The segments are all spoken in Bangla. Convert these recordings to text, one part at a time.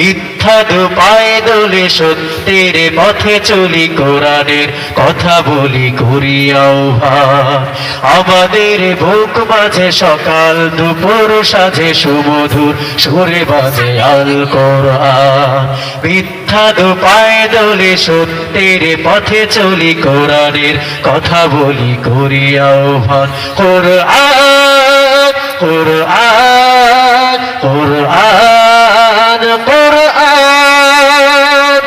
মিথ্যা পায়ে দোলে সত্যের পথে চলি কোরআনের কথা বলি করিয়াও ভার আমাদের বুক মাঝে সকাল দুপুর সাজে, সুমধুর সুরে বাজে আল কোরআন। মিথ্যা পায়ে দোলে সত্যের পথে চলি কোরআনের কথা বলি করিয়াও ভার কোরআন কোরআন কোরআন। কোরআন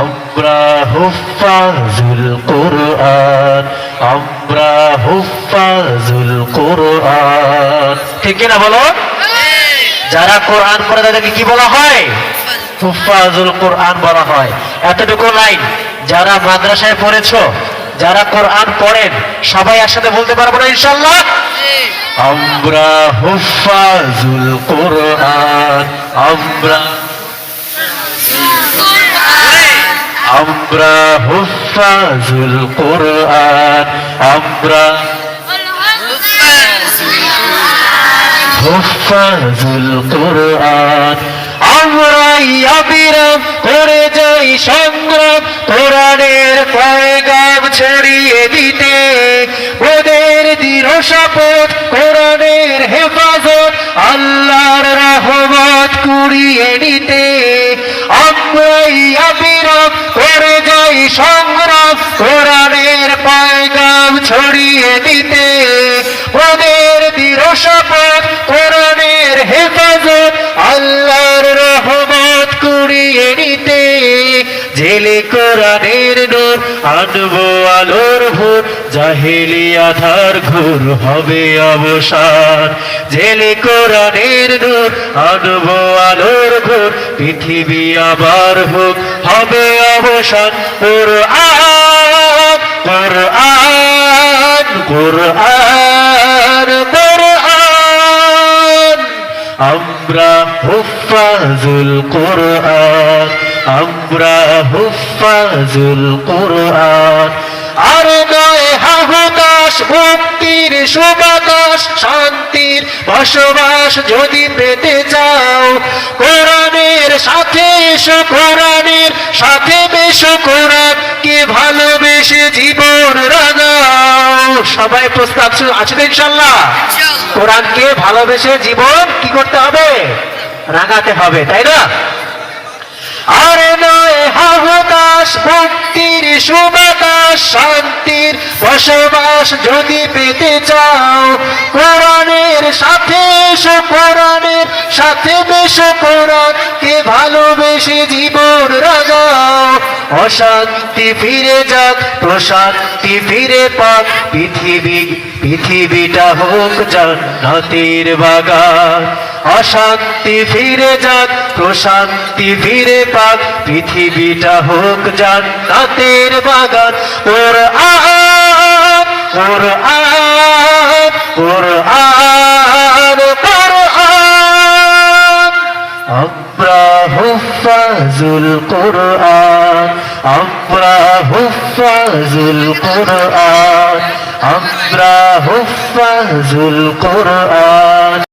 আমরা হুফাজুল কোরআন আমরা হুফাজুল কোরআন ঠিক কিনা বলো? যারা কোরআন পড়ে তাদেরকে কি বলা হয়? হুফাজুল কোরআন বলা হয়। এতটুকু লাইন। যারা মাদ্রাসায় পড়েছো যারা কোরআন পড়েন সবাই একসাথে বলতে পারব না ইনশাল্লাহ আমরা হুফাজুল কোরআন। আমরা আমরা হুফাজুল কোরআন, আমরা হুফাজুল কোরআন। আমরা ইয়াবিরাম করে যাই সংগ্রাম, কোরআনের পয়গাম ছড়িয়ে দিতে। ওদের দৃঢ় শপথ, কোরআনের হেফাজত, আল্লাহর রহমত কুড়িয়ে নিতে। আমরা শপথ কোরআনের হেফাজত আল্লাহর রহমত কুড়িয়ে নিতে। জেলে কোরআনের নূর আনব আলোর ভোর জাহেলি আধার ঘুর হবে অবসান। জেলে কোরআনের নূর আনব আলোর ভোর, পৃথিবী আবার হোক, হবে অবসান। কোরআন কোরআন কোরআন। হুফাজুল কোরআন আমরা হুফাজুল কোরআন। আর নয় হাহুদাস মুক্তির সুবাতাস শান্তির বসবাস যদি পেতে চাও কোরআনের সাথে এসো কোরআনের সাথে বেশো কোরআন কে ভালোবেসে জীবন রাঙাও। সবাই প্রস্তাব আছে ইনশাল্লাহ। কোরআনকে ভালোবেসে জীবন কি করতে হবে? রাঙাতে হবে, তাই না? আর নয় হাহতাস মুক্তির সুবাতাস, শান্তির বসবাস যদি পেতে চাও, কোরআনের সাথে এসো, কোরআনের সাথে বেশো কোরআন কে ভালোবেসে জীবন রাগাও অশান্তি ফিরে যাক, প্রশান্তি ফিরে পাক, পৃথিবী পৃথিবীটা হোক জান্নাতের বাগান। অশান্তি ফিরে যাক, প্রশান্তি ফিরে পাক, পৃথিবীটা হোক জান্নাতের বাগান। ওর আন ওর আন, ওর কোরআন আমরা হুফাজুল কোরআন, আমরা হুফাজুল কোরআন, আমরা হুফাজুল কোরআন।